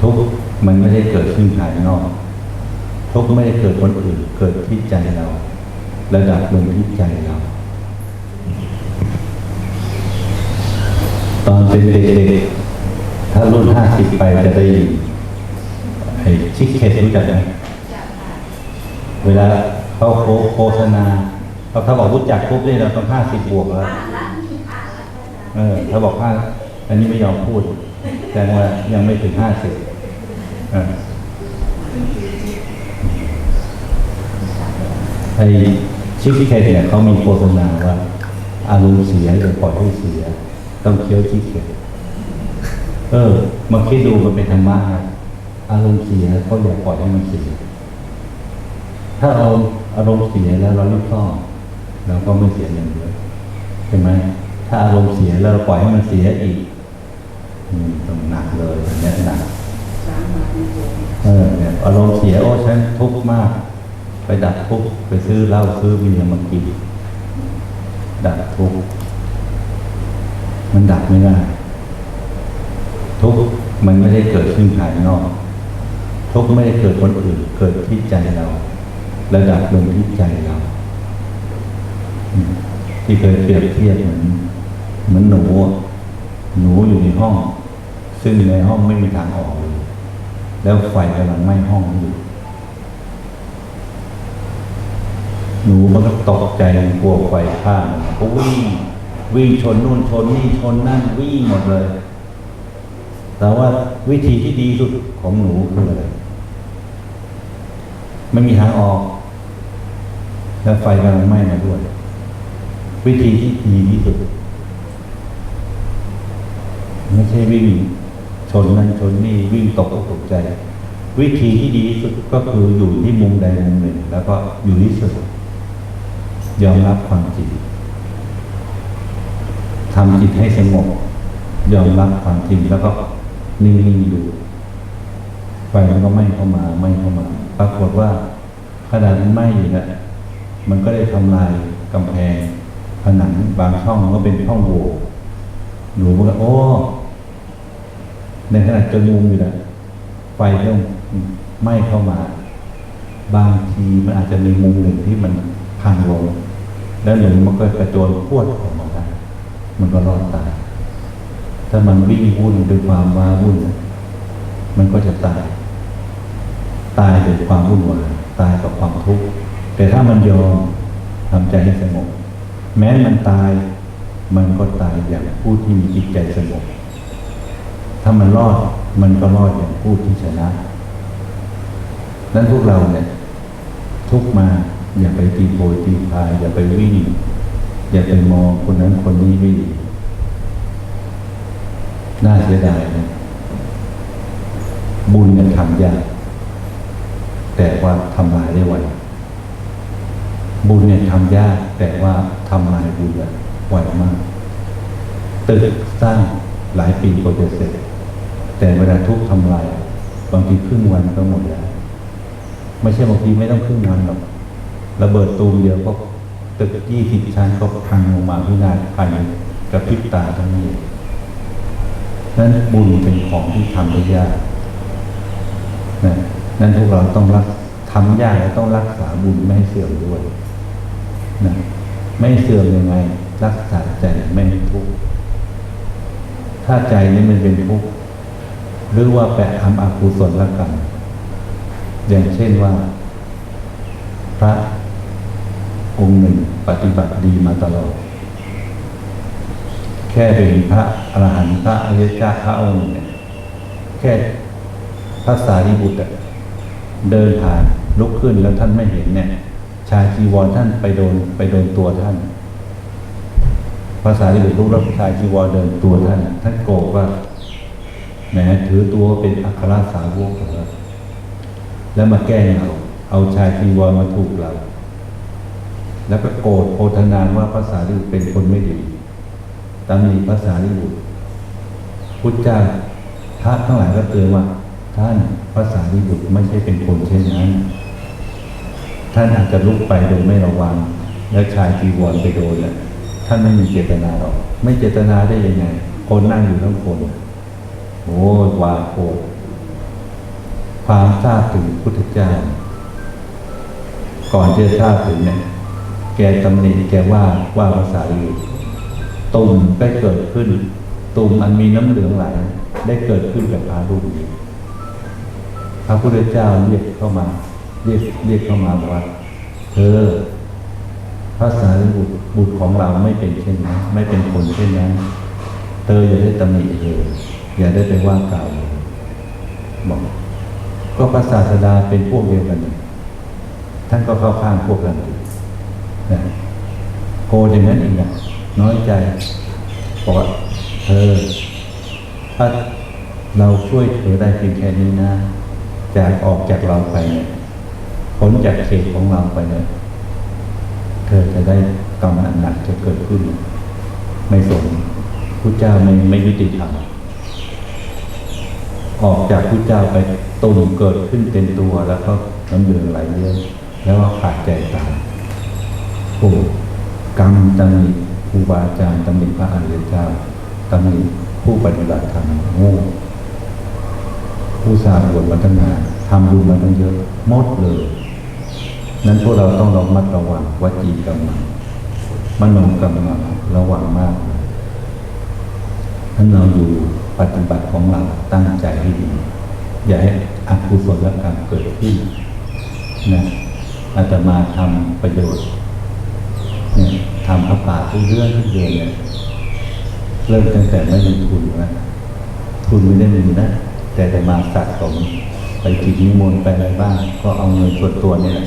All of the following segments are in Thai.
ทุกข์มันไม่ได้เกิดขึ้นภายนอก ทุกข์ไม่ได้เกิดคนอื่น เกิดที่ใจเรา ระดับลงที่ใจเรา ตอนเป็นเด็กๆถ้ารุ่นห้าสิบไปจะได้ยินไอ้ชิคเคสรู้จักไหมเวลาเขาโฆโฆษณาเขาถ้าบอกรู้จักปุ๊บเนี่ยเราต้องห้าสิบบวกแล้วเออถ้าบอกห้าอันนี้ไม่ยอมพูดแสดงว่ายังไม่ถึงห้าสิบ ไอ้ชิคกี้เคเนี่ยเขามีโฆษณาว่า อารมณ์เสียอย่าปล่อยให้เสีย ต้องเคี้ยวชิคเคเออมาคิดดูมันเป็นธรรมะอารมณ์เสียก็อย่าปล่อยให้มันเสีย ถ้าเราอารมณ์เสียแล้วเรารีบซ่อนเราก็ไม่เสียอย่างเดียวใช่ไหมถ้าอารมณ์เสียแล้วเราปล่อยให้มันเสียอีก อืมต้องหนักเลยอันเนี้ยหนัก เออเนี่ยอารมณ์เสียโอ้ฉันทุกข์มาก ไปดับทุกข์ไปซื้อเหล้าซื้อเบียร์มากินดับทุกข์มันดับไม่ได้ทุกข์มันไม่ได้เกิดขึ้นภายนอกทุกข์ไม่ได้เกิดคนอื่น เกิดที่ใจเรา ระดับลงที่ใจเรา ที่เคยเปรียบเทียบเหมือนเหมือนหนู หนูอยู่ในห้อง ซึ่งในห้องไม่มีทางออกเลย แล้วไฟกำลังไหม้ห้องอยู่ หนูมันก็ตกใจกลัวไฟข้ามมันก็วิ่งวิ่งชนนู่นชนนี่ชนนั่นวิ่งหมดเลย แต่ว่าวิธีที่ดีสุดของหนูคืออะไรไม่มีทางออก แล้วไฟกำลังไหม้มาด้วย วิธีที่ดีที่สุด ไม่ใช่วิ่ง ชนนั่นชนนี่วิ่งตกอกตกใจ วิธีที่ดีที่สุดก็คืออยู่ที่มุมใดมุมหนึ่ง แล้วก็อยู่ที่สุดยอมรับความจริงทำจิตให้สงบยอมรับความจริงแล้วก็นิ่งๆอยู่ไฟมันก็ไหม้เข้ามาไหม้เข้ามา ปรากฏว่าขนาดมันไหม้อยู่นะมันก็ได้ทำลายกำแพง ผนังบางช่องมันก็เป็นช่องโหว่หนูมันก็โอ้ ในขณะจะมุมอยู่นะไฟเริ่มไหม้เข้ามา บางทีมันอาจจะมีมุมหนึ่งที่มันพังลง แล้วหนูมันก็กระโจนพวดออกมาได้มันก็รอดตาย ถ้ามันวิ่งวุ่นด้วยความว้าวุ่น มันก็จะตาย ตายด้วยความวุ่นวายตายกับความทุกข์ แต่ถ้ามันยอมทำใจให้สงบ แม้มันตาย มันก็ตายอย่างผู้ที่มีจิตใจสงบ ถ้ามันรอดมันก็รอดอย่างผู้ที่ชนะนั้นพวกเราเนี่ย ทุกมาอย่าไปตีโพยตีพายอย่าไปวิ่งอย่าไปมองคนนั้นคนนี้ไม่ดีน่าเสียดายนะบุญเนี่ยทำยากแต่ว่าทำลายได้ไวบุญเนี่ยทำยากแต่ว่าทำลายบุญไวมากตึกสร้างหลายปีกว่าจะเสร็จ แต่เวลาทุกข์ทำลายบางทีครึ่งวันก็หมดแล้ว ไม่ใช่บางทีไม่ต้องครึ่งวันหรอกระเบิดตูมเดียวก็ตึกยี่สิบชั้นก็พังลงมาพินาศภายในกระพริบตาทั้งนี้นั้นบุญเป็นของที่ทำได้ยากนะนั้นพวกเราต้องรักทำยากและต้องรักษาบุญไม่ให้เสื่อมด้วยนะไม่เสื่อมยังไง รักษาใจไม่ให้ทุกข์ถ้าใจนี้มันเป็นทุกข์ หรือว่าแปะทำอกุศลกรรมอย่างเช่นว่า พระองค์หนึ่งปฏิบัติดีมาตลอด แค่เป็นพระอรหันต์พระอริยเจ้าพระองค์เนี่ยแค่พระสารีบุตรเดินผ่านลุกขึ้นแล้วท่านไม่เห็นเนี่ย ชายจีวรท่านไปโดนไปโดนตัวท่านภาษาที่บุตรลุกแล้วชายจีวรเดินตัวท่าน ท่านโกรธว่า แหมถือตัวเป็นอัครสาวกเรอแล้วมาแก้เราเอาชายจีวรมาถูกเรา แล้วก็โกรธโพธนานว่าภาษาที่บุตรเป็นคนไม่ดีตามนีภาษาที่บุตรพุทธเจ้าพระทั้งหลายก็เตือนว่า ท่านภาษาที่บุตรไม่ใช่เป็นคนเช่นนั้น ท่านอาจจะลุกไปโดยไม่ระวัง แล้วชายจีวรไปโดนน่ะท่านไม่มีเจตนาหรอก ไม่เจตนาได้ยังไง คนนั่งอยู่ทั้งคน โอ้วาโกความทราบถึงพุทธเจ้า ก่อนจะทราบถึงเนี่ย แกตำหนิแกว่าว่าภาษาอยู่ตุ่มได้เกิดขึ้น ตุ่มอันมีน้ำเหลืองไหล ได้เกิดขึ้นกับพระรูปนี้พระพุทธเจ้าเรียกเข้ามา เรียกเรียกเข้ามาบอกว่าเธอพระสารีบุตรบุตรของเราไม่เป็นเช่นนั้นไม่เป็นคนเช่นนั้น เธออย่าได้ตำหนิเลย อย่าได้ไปว่ากล่าวบอกก็พระศาสดาเป็นพวกเดียวกันนี่ท่านก็เข้าข้างพวกเราอยู่นะโกรธอย่างนั้นเองนะน้อยใจบอกว่าเธอถ้าเราช่วยเธอได้เพียงแค่นี้นะจากออกจากเราไปเนี่ยพ้นจากเขตของเราไปเนี่ยเธอจะได้กรรมอันหนักจะเกิดขึ้น ไม่สมพระเจ้าไม่ไม่ยุติธรรม ออกจากพระเจ้าไปตุ่มเกิดขึ้นเป็นตัวแล้วก็น้ำเหลืองไหลเยอะแล้วก็ขาดใจตายโอ้กรรมตำหนิครูบาอาจารย์ตำหนิพระอริยเจ้าตำหนิผู้ปฏิบัติธรรมโง่ผู้สร้างบวชมาตั้งนานทำบุญมาตั้งเยอะหมดเลย นั้นพวกเราต้องระมัดระวังวจีกรรมมันมโนกรรมมันระวังมากเลย ถ้าเราอยู่ปฏิบัติของเราตั้งใจให้ดี อย่าให้อกุศลกรรมเกิดขึ้นนะอาตมาทำประโยชน์เนี่ยทำพระป่าทุกเรื่องทุกเดือนเนี่ยเริ่มตั้งแต่ไม่มีทุนนะทุนไม่ได้มีนะแต่แต่มาสะสมไปกิจนิมนต์ไปอะไรบ้าง ก็เอาเงินส่วนตัวเนี่ยแหละ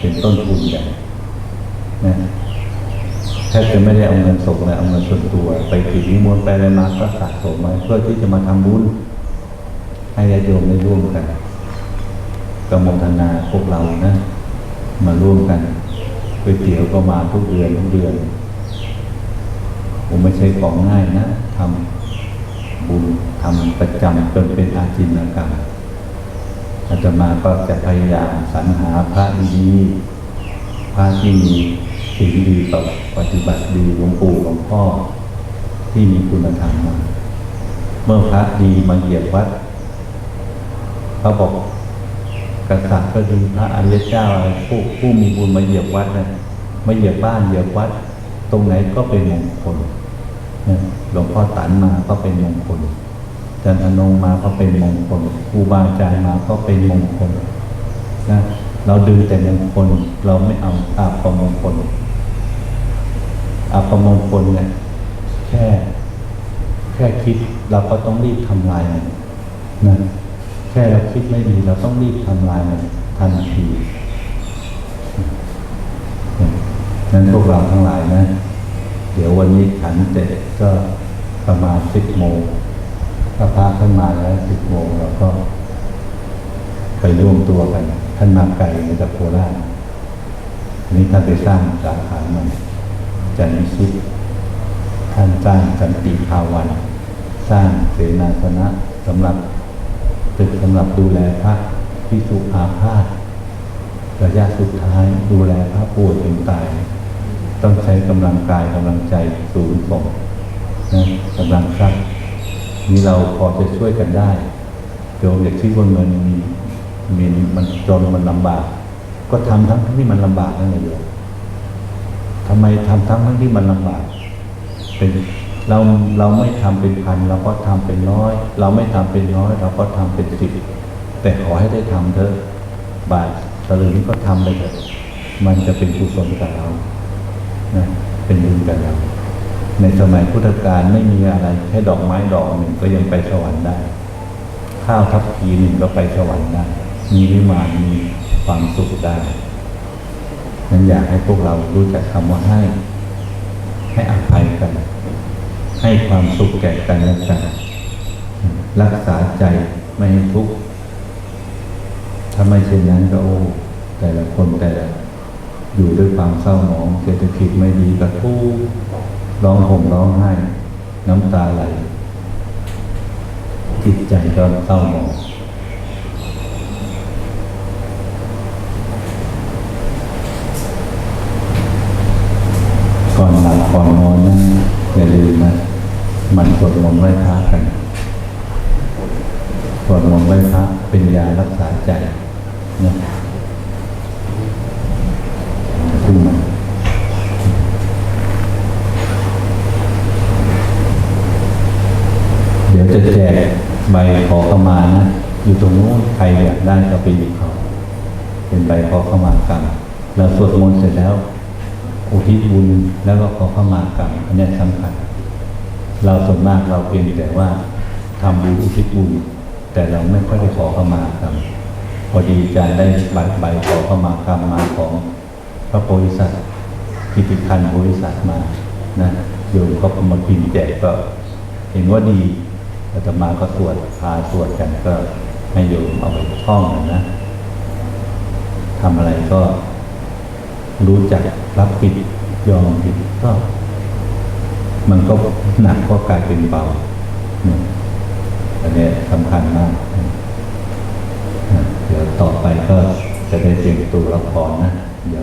เป็นต้นทุนใหญ่นะ ทบจะไม่ได้เอาเงินส่งเลยเอาเงินส่วนตัว ไปกิจนิมนต์ไปอะไรมาก็สะสมไว้เพื่อที่จะมาทำบุญให้ญาติโยมได้ร่วมกันกำมงธนาพวกเรานะ มาร่วมกันก๋วยเตี๋ยวก็มาทุกเดือนทุกเดือนผมไม่ใช่ของง่ายนะทำบุญทำประจำจนเป็นอาจินกรรมอาตมาก็จะพยายามสรรหาพระดีพระที่มี ศีลดีต่อปฏิบัติดีหลวงปู่หลวงพ่อ ที่มีคุณธรรมมาเมื่อพระดีมาเหยียบวัดเขาบอกกษัตริย์ก็ดีพระอริยเจ้าอะไรผู้ผู้มีบุญมาเหยียบวัดนะมาเหยียบบ้านเหยียบวัด ตรงไหนก็เป็นมงคลนะหลวงพ่อตันมาก็เป็นมงคลอาจันทนงมาก็เป็นมงคลครูบาอาจารย์มาก็เป็นมงคลนะเราดึงแต่มงคลเราไม่เอาอาภมงคล อาภมงคลเนี่ยแค่แค่คิดเราก็ต้องรีบทำลายมันนะแค่เราคิดไม่ดีเราต้องรีบทำลายมันทันทีนั้นพวกเราทั้งหลายนะ เดี๋ยววันนี้ขันเสร็จก็ประมาณสิบโมงถ้าพระขึ้นมาแล้วสิบโมงเราก็ไปร่วมตัวกัน ท่านมาไกลในจากโคราชอันนี้ท่านไปสร้างสาขาใหม่ จันชิตท่านสร้างสันติภาวัน สร้างเสนาสนะสำหรับตึกสำหรับดูแลพระพิสุอาพาธระยะสุดท้ายดูแลพระป่วยเป็นตาย ต้องใช้กำลังกายกำลังใจสูงส่งนะกำลังทรัพย์นี่เราพอจะช่วยกันได้โยมอยากคิดว่าเงินมีมีมันจนมันลำบาก ก็ทำทั้งที่มันลำบากนั่นเองโยม ทำไมทำทั้งทั้งที่มันลำบากเป็นเราเราไม่ทำเป็นพันเราก็ทำเป็นร้อย เราไม่ทำเป็นร้อยเราก็ทำเป็นสิบแต่ขอให้ได้ทำเถอะบาทตะลึงก็ทำไปเถอะมันจะเป็นกุศลกับเรานะเป็นบุญกับเรา ในสมัยพุทธกาลไม่มีอะไรแค่ดอกไม้ดอกหนึ่งก็ยังไปสวรรค์ได้ ข้าวทัพพีหนึ่งก็ไปสวรรค์ได้มีวิมานมีความสุขได้ นั้นอยากให้พวกเรารู้จักคำว่าให้ ให้อภัยกัน ให้ความสุขแก่กันและกัน รักษาใจไม่ให้ทุกข์ถ้าไม่เช่นนั้นก็โอ้ แต่ละคนแต่ละอยู่ด้วยความเศร้าหมองเศรษฐกิจไม่ดีก็ทุกข์ร้องห่มร้องไห้ น้ำตาไหลจิตใจก็เศร้าหมอง ก่อน หอนนอนนะอย่าลืมนะมันสวดมนต์ไหว้พระกันสวดมนต์ไหว้พระเป็นยารักษาใจนะขึ้นมาเดี๋ยวจะแจกใบขอเข้ามานะ อยู่ตรงนู้นใครอยากได้ก็ไปหยิบเขา เป็นใบขอเข้ามากรรมเราสวดมนต์เสร็จแล้ว อุทิศบุญแล้วก็ขอเข้ามากรรมอันนี้สำคัญ เราส่วนมากเราเพียงแต่ว่าทำบุญอุทิศบุญแต่เราไม่ค่อยได้ขอเข้ามากรรมพอดีอาจารย์ได้ใบใบขอเข้ามากรรมมาของพระโพธิสัตว์กิติคันโพธิสัตว์มานะโยมก็มาพิมพ์แจกก็เห็นว่าดีอาตมาก็สวดพาสวดกันก็ให้โยมเอาไปท่องนะทำอะไรก็ รู้จักรับผิดยอมผิดก็มันก็หนักก็กลายเป็นเบาเนี่ยอันนี้สำคัญมาก เดี๋ยวต่อไปก็จะได้เตรียมตัวรับพรนะโย